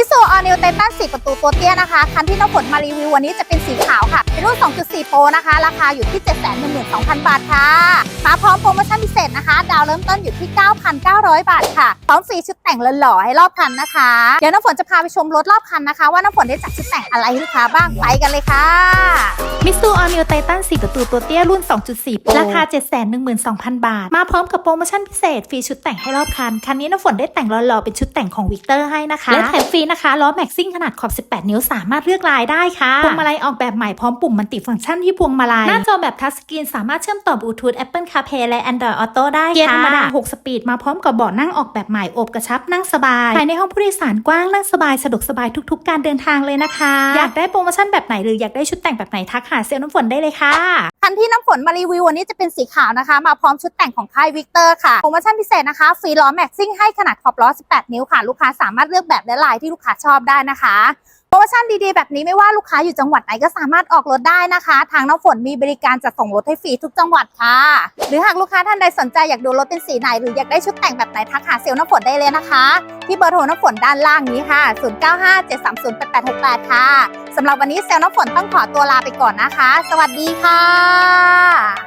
มิสูออนิวไททัน4ประตูตัวเตี้ยนะคะ คันที่น้องฝนมารีวิววันนี้จะเป็นสีขาวค่ะ เป็นรุ่น 2.4 โปรนะคะ ราคาอยู่ที่ 712,000 บาทค่ะ มาพร้อมโปรโมชั่นพิเศษนะคะ ดาวเริ่มต้นอยู่ที่ 9,900 บาทค่ะ พร้อมฟรีชุดแต่งหล่อๆให้รอบคันนะคะ เดี๋ยวน้ำฝนจะพาไปชมรถรอบคันนะคะ ว่าน้ำฝนได้จัดชุดแต่งอะไรให้ลูกค้าบ้าง ไปกันเลยค่ะ มิสูออนิวไททัน4ประตูตัวเตี้ยรุ่น 2.4 โปร ราคา 712,000 บาท มาพร้อมกับโปรโมชั่นพิเศษฟรีชุดแต่งให้รอบคัน คันนี้น้ำฝนได้แต่งหล่อๆเป็นชุดแต่งของวิกเตอร์ให้นะคะ และแถมฟรีนะคะล้อแม็กซิ่งขนาดขอบ 18 นิ้วสามารถเลือกลายได้ค่ะพวงมาลัยออกแบบใหม่พร้อมปุ่มมัลติฟังก์ชันที่พวงมาลัย หน้าจอแบบทัชสกรีนสามารถเชื่อมต่อบลูทูธ Apple CarPlay และ Android Auto ได้ค่ะเกียร์ธรรมดา 6 สปีดมาพร้อมกับเบาะนั่งออกแบบใหม่โอบกระชับนั่งสบาย ภายในห้องผู้โดยสารกว้างนั่งสบายสะดวกสบายทุก ๆ การเดินทางเลยนะคะ อยากได้โปรโมชั่นแบบไหนหรืออยากได้ชุดแต่งแบบไหนทักหาเซลล์น้ำฝนได้เลยค่ะคันที่น้ำฝนมารีวิววันนี้จะเป็นสีขาวนะคะ มาพร้อมชุดแต่งของค่ายวิกเตอร์ค่ะโปรโมชั่นพิเศษนะคะฟรีล้อแม็กซิ่งให้ขนาดขอบล้อ 18 นิ้วค่ะ ลูกค้าสามารถเลือกแบบและลายที่ลูกค้าชอบได้นะคะโปรโมชั่นดีๆ แบบนี้ไม่ว่าลูกค้าอยู่จังหวัดไหนก็สามารถออกรถได้นะคะ ทางน้ำฝนมีบริการจัดส่งรถให้ฟรีทุกจังหวัดค่ะ หรือหากลูกค้าท่านใดสนใจอยากดูรถเป็นสีไหน หรืออยากได้ชุดแต่งแบบไหนทักหาเซลล์น้ำฝนได้เลยนะคะ ที่เบอร์โทรน้ำฝนด้านล่างนี้ค่ะ 0957308868 ค่ะสำหรับวันนี้เซลล์น้ำฝนต้องขอตัวลาไปก่อนนะคะ สวัสดีค่ะ